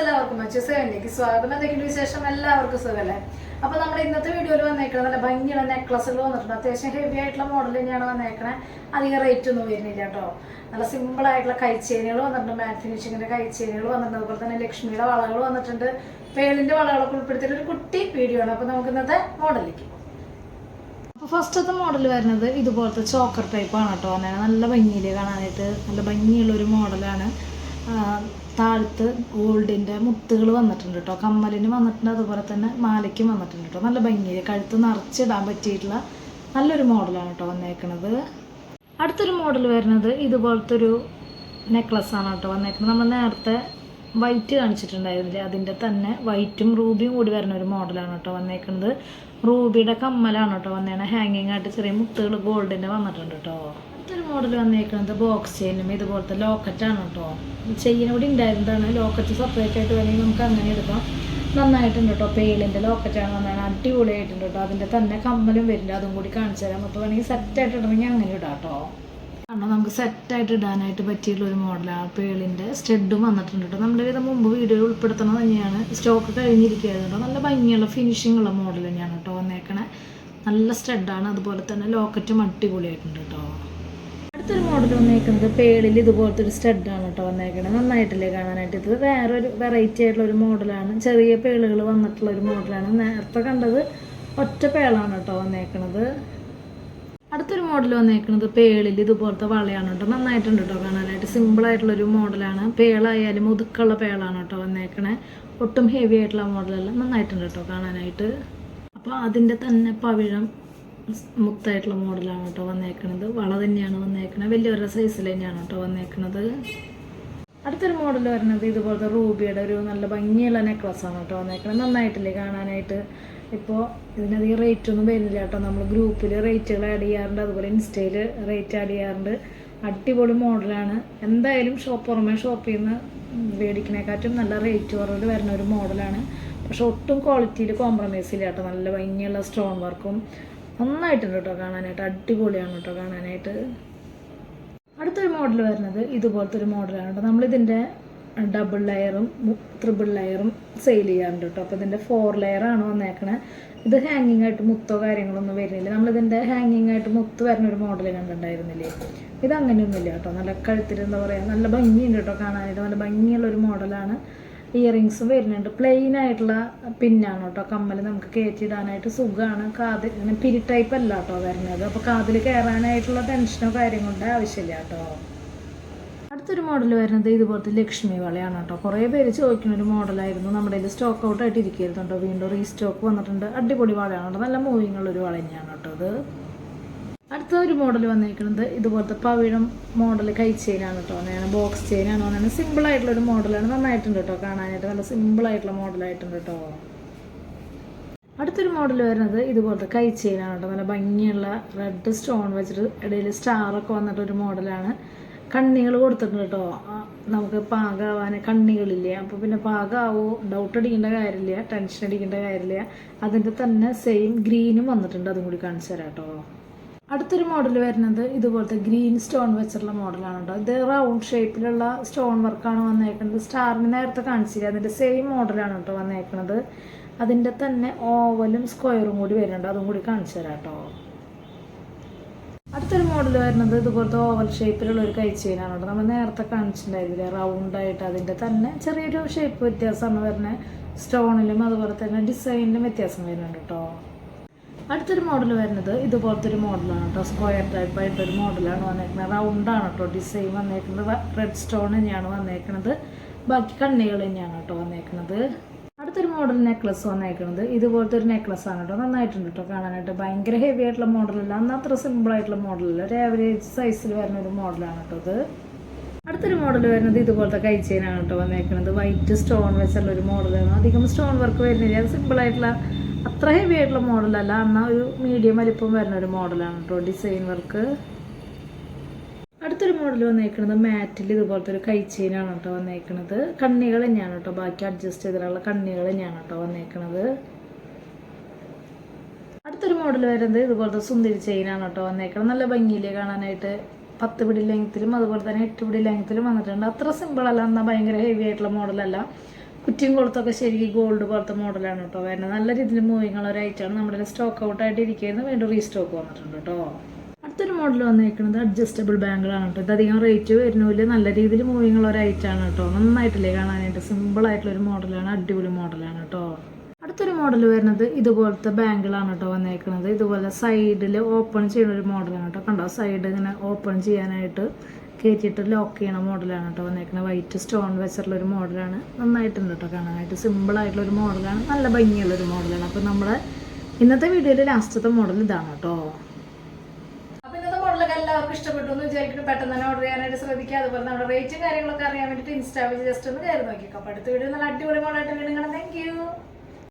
എല്ലാവർക്കും സേവനിലേക്ക് സ്വാഗതം. എന്തെങ്കിലും വിശേഷം? എല്ലാവർക്കും സുഖമല്ലേ അപ്പൊ നമ്മുടെ ഇന്നത്തെ വീഡിയോയിൽ വന്നേക്കുന്നത് നല്ല ഭംഗിയുള്ള നെക്ലസുകൾ വന്നിട്ടുണ്ട്. അത്യാവശ്യം ഹെവി ആയിട്ടുള്ള മോഡൽ തന്നെയാണ് വന്നേക്കണേ. അധികം റേറ്റ് ഒന്നും വരുന്നില്ല കേട്ടോ. നല്ല സിമ്പിൾ ആയിട്ടുള്ള കൈച്ചേനുകൾ വന്നിട്ടുണ്ട്. മാറ്റ് ഫിനിഷിങ്ങിന്റെ കൈച്ചേനുകൾ വന്നിട്ടുണ്ട്. അതുപോലെ തന്നെ ലക്ഷ്മിയുടെ വളകൾ വന്നിട്ടുണ്ട്. പേളിന്റെ വളകളൊക്കെ ഉൾപ്പെടുത്തിയിട്ട് ഒരു കുട്ടി വീഡിയോ ആണ്. അപ്പൊ നമുക്ക് ഇന്നത്തെ മോഡലിലേക്ക് അപ്പോൾ ഫസ്റ്റത്തെ മോഡൽ വരുന്നത് ഇതുപോലത്തെ ചോക്കർ ടൈപ്പാണ് കേട്ടോ അങ്ങനെ നല്ല ഭംഗിയിൽ കാണാനായിട്ട് നല്ല ഭംഗിയുള്ള ഒരു മോഡലാണ് താഴത്ത് ഗോൾഡിന്റെ മുത്തുകൾ വന്നിട്ടുണ്ട് കേട്ടോ. കമ്മലിന് വന്നിട്ടുണ്ട് അതുപോലെ തന്നെ മാലയ്ക്കും വന്നിട്ടുണ്ട് കേട്ടോ. നല്ല ഭംഗിയിൽ കഴുത്ത് നിറച്ചിടാൻ പറ്റിയിട്ടുള്ള നല്ലൊരു മോഡലാണ് കേട്ടോ വന്നേക്കണത്. അടുത്തൊരു മോഡൽ വരുന്നത് ഇതുപോലത്തെ ഒരു നെക്ലസ് ആണ് കേട്ടോ വന്നേക്കുന്നത്. നമ്മൾ നേരത്തെ വൈറ്റ് കാണിച്ചിട്ടുണ്ടായിരുന്നില്ലേ? അതിന്റെ തന്നെ വൈറ്റും റൂബിയും കൂടി വരുന്ന ഒരു മോഡലാണ് കേട്ടോ വന്നേക്കുന്നത് റൂബിയുടെ കമ്മലാണ് കേട്ടോ വന്നേണ ഹാങ്ങിങ് ആയിട്ട് ചെറിയ മുത്തുകൾ ഗോൾഡിന്റെ വന്നിട്ടുണ്ട് കേട്ടോ. അടുത്തൊരു മോഡൽ വന്നേക്കുന്നത് ബോക്സ് ചെയിനും ഇതുപോലത്തെ ലോക്കറ്റാണ് കേട്ടോ ചെയിൻ ഉണ്ടായിരുന്നതാണ്. ലോക്കറ്റ് സെപ്പറേറ്റ് ആയിട്ട് വേണമെങ്കിൽ നമുക്ക് അങ്ങനെ എടുക്കാം. നന്നായിട്ടുണ്ട് കേട്ടോ പേളിന്റെ ലോക്കറ്റാണ് വന്നാണ് അടിപൊളിയായിട്ടുണ്ട് കേട്ടോ അതിന്റെ തന്നെ കമ്മലും വരുന്നുണ്ട് അതും കൂടി കാണിച്ചു തരാം. അപ്പോൾ വേണമെങ്കിൽ സെറ്റായിട്ട് ഇടണമെങ്കിൽ അങ്ങനെ ഇടാം കേട്ടോ കാരണം നമുക്ക് സെറ്റായിട്ട് ഇടാനായിട്ട് പറ്റിയിട്ടുള്ള ഒരു മോഡലാണ് പേളിന്റെ സ്റ്റെഡും വന്നിട്ടുണ്ട് കേട്ടോ നമ്മുടെ വിധം മുമ്പ് വീഡിയോ ഉൾപ്പെടുത്തണത് തന്നെയാണ്. സ്റ്റോക്ക് കഴിഞ്ഞിരിക്കുകയായിരുന്നു കേട്ടോ നല്ല ഭംഗിയുള്ള ഫിനിഷിംഗ് ഉള്ള മോഡൽ തന്നെയാണ് കേട്ടോ വന്നേക്കണേ. നല്ല സ്റ്റെഡാണ് അതുപോലെ തന്നെ ലോക്കറ്റും അടിപൊളിയായിട്ടുണ്ട് കേട്ടോ അടുത്തൊരു മോഡൽ വന്നേക്കുന്നത് പേളിൽ ഇതുപോലത്തെ ഒരു സ്റ്റഡാണ് കേട്ടോ വന്നേക്കണത്. നന്നായിട്ടില്ലേ കാണാനായിട്ട്. ഇത് വേറൊരു വെറൈറ്റി ആയിട്ടുള്ള ഒരു മോഡലാണ് ചെറിയ പേളുകൾ വന്നിട്ടുള്ള ഒരു മോഡലാണ് നേരത്തെ കണ്ടത് ഒറ്റ പേളാണ് കേട്ടോ വന്നേക്കണത്. അടുത്തൊരു മോഡൽ വന്നേക്കുന്നത് പേളിൽ ഇതുപോലത്തെ വളയാണ് കേട്ടോ. നന്നായിട്ടുണ്ട് കേട്ടോ കാണാനായിട്ട്. ഒരു മോഡലാണ് പേളായാലും ഒതുക്കുള്ള പേളാണ് കേട്ടോ വന്നേക്കണേ. ഒട്ടും ഹെവി ആയിട്ടുള്ള മോഡലല്ല നന്നായിട്ടുണ്ട് കേട്ടോ കാണാനായിട്ട്. അപ്പോൾ അതിന്റെ തന്നെ പവിഴം മുത്തായിട്ടുള്ള മോഡലാണ് കേട്ടോ വന്നേക്കണത്. വള തന്നെയാണ് വന്നേക്കണത്. വലിയൊരു സൈസിൽ തന്നെയാണ് കേട്ടോ വന്നേക്കണത്. അടുത്തൊരു മോഡൽ വരുന്നത് ഇതുപോലത്തെ റൂബിയുടെ ഒരു നല്ല ഭംഗിയുള്ള നെക്ലസ് ആണ് കേട്ടോ വന്നേക്കണത്. നന്നായിട്ടില്ലേ കാണാനായിട്ട്? ഇപ്പോൾ ഇതിനധികം റേറ്റ് ഒന്നും വരുന്നില്ല കേട്ടോ. നമ്മൾ ഗ്രൂപ്പിൽ റേറ്റുകൾ ആഡ് ചെയ്യാറുണ്ട്. അതുപോലെ ഇൻസ്റ്റയിൽ റേറ്റ് ആഡ് ചെയ്യാറുണ്ട്. അടിപൊളി മോഡലാണ് എന്തായാലും ഷോപ്പ് പുറമെ ഷോപ്പിൽ നിന്ന് മേടിക്കണേക്കാട്ടും നല്ല റേറ്റ് കുറവിൽ വരുന്ന ഒരു മോഡലാണ് പക്ഷെ ഒട്ടും ക്വാളിറ്റിയിൽ കോംപ്രമൈസ് ഇല്ല കേട്ടോ. നല്ല ഭംഗിയുള്ള സ്റ്റോൺ വർക്കും നന്നായിട്ടുണ്ട് കേട്ടോ കാണാനായിട്ട്. അടിപൊളിയാണ് കേട്ടോ കാണാനായിട്ട്. അടുത്തൊരു മോഡൽ വരുന്നത് ഇതുപോലത്തെ ഒരു മോഡലാണ് കേട്ടോ നമ്മളിതിന്റെ ഡബിൾ ലെയറും ത്രിബിൾ ലെയറും സെയിൽ ചെയ്യാറുണ്ട് കേട്ടോ അപ്പോൾ ഇതിന്റെ ഫോർ ലെയറാണ് വന്നേക്കണേ. ഇത് ഹാങ്ങിങ് ആയിട്ട് മുത്തോ കാര്യങ്ങളൊന്നും വരുന്നില്ല. നമ്മളിതിന്റെ ഹാങ്ങിങ് ആയിട്ട് മുത്ത് വരുന്ന ഒരു മോഡൽ കണ്ടിട്ടുണ്ടായിരുന്നില്ലേ? ഇത് അങ്ങനെയൊന്നുമില്ല കേട്ടോ നല്ല കഴുത്തിൽ എന്താ പറയുക നല്ല ഭംഗിയുണ്ട് കേട്ടോ കാണാനായിട്ട്. നല്ല ഭംഗിയുള്ള ഒരു മോഡലാണ് ഇയറിങ്സും വരുന്നുണ്ട്. പ്ലെയിൻ ആയിട്ടുള്ള പിന്നാണ് കേട്ടോ. കമ്മൽ നമുക്ക് കയറ്റിയിടാനായിട്ട് സുഖമാണ് കാതിൽ പിരി ടൈപ്പ് അല്ല കേട്ടോ വരുന്നത്. അപ്പോൾ കാതിൽ കയറാനായിട്ടുള്ള ടെൻഷനോ കാര്യം കൊണ്ട് ആവശ്യമില്ല കേട്ടോ. അടുത്തൊരു മോഡൽ വരുന്നത് ഇതുപോലത്തെ ലക്ഷ്മി വളയാണ് കേട്ടോ. കുറേ പേര് ചോദിക്കുന്ന ഒരു മോഡലായിരുന്നു നമ്മുടെ ഇതിൽ സ്റ്റോക്ക് ഔട്ട് ആയിട്ട് ഇരിക്കുകയായിരുന്നു കേട്ടോ. വീണ്ടും റീസ്റ്റോക്ക് വന്നിട്ടുണ്ട്. അടിപൊളി വളയാണ് കേട്ടോ. നല്ല മൂവിങ്ങുള്ളൊരു വള കേട്ടോ ഇത് അടുത്ത ഒരു മോഡൽ വന്നിരിക്കുന്നത് ഇതുപോലത്തെ പവിഴം മോഡൽ കൈ ചെയിനാണ് കേട്ടോ അങ്ങനെ ബോക്സ് ചെയിനാണ് സിമ്പിൾ ആയിട്ടുള്ള ഒരു മോഡലാണ് നന്നായിട്ടുണ്ട് കേട്ടോ കാണാനായിട്ട്. നല്ല സിമ്പിൾ ആയിട്ടുള്ള മോഡലായിട്ടുണ്ട് കേട്ടോ അടുത്തൊരു മോഡൽ വരുന്നത് ഇതുപോലത്തെ കൈ ചെയിനാണ് കേട്ടോ നല്ല ഭംഗിയുള്ള റെഡ് സ്റ്റോൺ വെച്ചിട്ട് ഇടയിൽ സ്റ്റാറൊക്കെ വന്നിട്ട് ഒരു മോഡലാണ് കണ്ണികൾ കൊടുത്തിട്ടുണ്ട് കേട്ടോ നമുക്ക് പാകമാവാൻ കണ്ണികളില്ലേ. അപ്പോൾ പിന്നെ പാകമാവോ ഡൗട്ട് അടിക്കേണ്ട കാര്യമില്ല. ടെൻഷൻ അടിക്കേണ്ട കാര്യമില്ല. അതിന്റെ തന്നെ സെയിം ഗ്രീനും വന്നിട്ടുണ്ട്. അതും കൂടി കാണിച്ചു തരാം കേട്ടോ അടുത്തൊരു മോഡൽ വരുന്നത് ഇതുപോലത്തെ ഗ്രീൻ സ്റ്റോൺ വെച്ചിട്ടുള്ള മോഡലാണ് കേട്ടോ ഇത് റൗണ്ട് ഷേപ്പിലുള്ള സ്റ്റോൺ വർക്കാണ് വന്നേക്കുന്നത് സ്റ്റാറിന് നേരത്തെ കാണിച്ചില്ല? അതിന്റെ സെയിം മോഡലാണ് കേട്ടോ വന്നേക്കുന്നത് അതിന്റെ തന്നെ ഓവലും സ്ക്വയറും കൂടി വരുന്നുണ്ട്. അതും കൂടി കാണിച്ചു തരാം കേട്ടോ അടുത്തൊരു മോഡൽ വരുന്നത് ഇതുപോലത്തെ ഓവൽ ഷേപ്പിലുള്ള ഒരു കൈച്ചെയിനാണ് കേട്ടോ നമ്മൾ നേരത്തെ കാണിച്ചിട്ടുണ്ടായിരുന്നില്ല? റൗണ്ടായിട്ട് അതിന്റെ തന്നെ ചെറിയൊരു ഷേപ്പ് വ്യത്യാസമാണ് വരുന്നത്. സ്റ്റോണിലും അതുപോലെ തന്നെ ഡിസൈനിലും വ്യത്യാസം വരുന്നുണ്ട് കേട്ടോ അടുത്തൊരു മോഡൽ വരുന്നത് ഇതുപോലത്തെ ഒരു മോഡലാണ് കേട്ടോ സ്ക്വയർ ടൈപ്പ് ആയിട്ട് ഒരു മോഡലാണ് വന്നേക്കുന്നത്. റൗണ്ടാണ് കേട്ടോ ഡിസൈൻ വന്നേക്കുന്നത്. റെഡ് സ്റ്റോൺ തന്നെയാണ് വന്നേക്കുന്നത്. ബാക്കി കണ്ണികൾ തന്നെയാണ് കേട്ടോ വന്നേക്കുന്നത്. അടുത്തൊരു മോഡൽ നെക്ലസ് വന്നേക്കുന്നത്. ഇതുപോലത്തെ ഒരു നെക്ലസ് ആണ് കേട്ടോ നന്നായിട്ടുണ്ട് കേട്ടോ കാണാനായിട്ട്. ഭയങ്കര ഹെവി ആയിട്ടുള്ള മോഡലല്ല എന്നാൽ അത്ര സിമ്പിൾ ആയിട്ടുള്ള മോഡലല്ല ഒരു ആവറേജ് സൈസിൽ വരുന്ന ഒരു മോഡലാണ് കേട്ടോ ഇത്. അടുത്തൊരു മോഡൽ വരുന്നത് ഇതുപോലത്തെ കൈ ചെയിനാണ് കേട്ടോ വന്നേക്കുന്നത്. വൈറ്റ് സ്റ്റോൺ വെച്ചുള്ള ഒരു മോഡലാണ് അധികം സ്റ്റോൺ വർക്ക് വരുന്നില്ല. സിമ്പിൾ ആയിട്ടുള്ള അത്ര ഹെവി ആയിട്ടുള്ള മോഡലല്ല എന്നാൽ ഒരു മീഡിയം വലിപ്പം വരുന്ന ഒരു മോഡലാണ് കേട്ടോ ഡിസൈൻ വർക്ക് അടുത്തൊരു മോഡൽ വന്നേക്കുന്നത് മാറ്റിൽ ഇതുപോലത്തെ ഒരു കൈ ചെയിനാണ് കേട്ടോ വന്നേക്കുന്നത് കണ്ണികൾ തന്നെയാണ് കേട്ടോ ബാക്കി അഡ്ജസ്റ്റ് ചെയ്തിട്ടുള്ള കണ്ണികൾ തന്നെയാണ് കേട്ടോ വന്നേക്കുന്നത് അടുത്തൊരു മോഡൽ വരുന്നത് ഇതുപോലത്തെ സുന്ദരി ചെയിനാണ് കേട്ടോ വന്നേക്കുന്നത് നല്ല ഭംഗിയിൽ കാണാനായിട്ട്. പത്ത് പിടി ലെങ്ത്തിലും അതുപോലെ തന്നെ എട്ട് പിടി ലെങ്ത്തിലും വന്നിട്ടുണ്ട്. അത്ര സിമ്പിൾ അല്ല എന്നാൽ ഭയങ്കര ഹെവി ആയിട്ടുള്ള മോഡലല്ല കുറ്റിയും കൊളുത്തൊക്കെ ശരിക്കും ഗോൾഡ് പോലത്തെ മോഡലാണ് കേട്ടോ വരുന്നത് നല്ല രീതിയിൽ മൂവിങ് ഉള്ള ഒരു നമ്മുടെ സ്റ്റോക്ക് ഔട്ട് ആയിട്ട് ഇരിക്കുന്നത്. വീണ്ടും റീസ്റ്റോക്ക് വന്നിട്ടുണ്ട് കേട്ടോ അടുത്തൊരു മോഡൽ വന്നിരിക്കുന്നത് അഡ്ജസ്റ്റബിൾ ബാങ്കിളാണ് കേട്ടോ ഇതധികം റേറ്റ് വരുന്നില്ല. നല്ല രീതിയിൽ മൂവിങ് ഉള്ള ഒരു ഐറ്റമാണ് കേട്ടോ നന്നായിട്ടില്ലേ കാണാനായിട്ട്? സിമ്പിൾ ആയിട്ടുള്ള ഒരു മോഡലാണ് അടിപൊളി മോഡലാണ് കേട്ടോ അടുത്തൊരു മോഡൽ വരുന്നത് ഇതുപോലത്തെ ബാങ്കിളാണ് കേട്ടോ വന്നേക്കുന്നത്. ഇതുപോലെ സൈഡിൽ ഓപ്പൺ ചെയ്യുന്ന ഒരു മോഡലാണ് കേട്ടോ കണ്ടോ? സൈഡ് ഇങ്ങനെ ഓപ്പൺ ചെയ്യാനായിട്ട് കയറ്റിയിട്ട് ലോക്ക് ചെയ്യണ മോഡലാണ് കേട്ടോ വന്നേക്കുന്നത് വൈറ്റ് സ്റ്റോൺ വെച്ചിട്ടുള്ള ഒരു മോഡലാണ് നന്നായിട്ടുണ്ട് കേട്ടോ കാണാനായിട്ട്. സിമ്പിൾ ആയിട്ടുള്ള ഒരു മോഡലാണ് നല്ല ഭംഗിയുള്ള ഒരു മോഡലാണ് അപ്പോൾ നമ്മുടെ ഇന്നത്തെ വീഡിയോയിൽ ലാസ്റ്റത്തെ മോഡൽ ഇതാണ് കേട്ടോ അപ്പോൾ ഇന്നത്തെ എല്ലാവർക്കും ഇഷ്ടപ്പെട്ടു എന്ന് വിചാരിക്കുന്നു. പെട്ടെന്ന് തന്നെ ഓർഡർ ചെയ്യാനായിട്ട് ശ്രദ്ധിക്കുക അതുപോലെ നമ്മുടെ റേറ്റും കാര്യങ്ങളൊക്കെ അറിയാൻ വേണ്ടിയിട്ട് ഇൻസ്റ്റാ ജസ്റ്റ് ഒന്ന് കയറി നോക്കിക്കോ. അപ്പോൾ അടുത്ത വീഡിയോ നല്ല അടിപൊളി മോഡലായിട്ട് വീണ്ടും കാണാം. താങ്ക്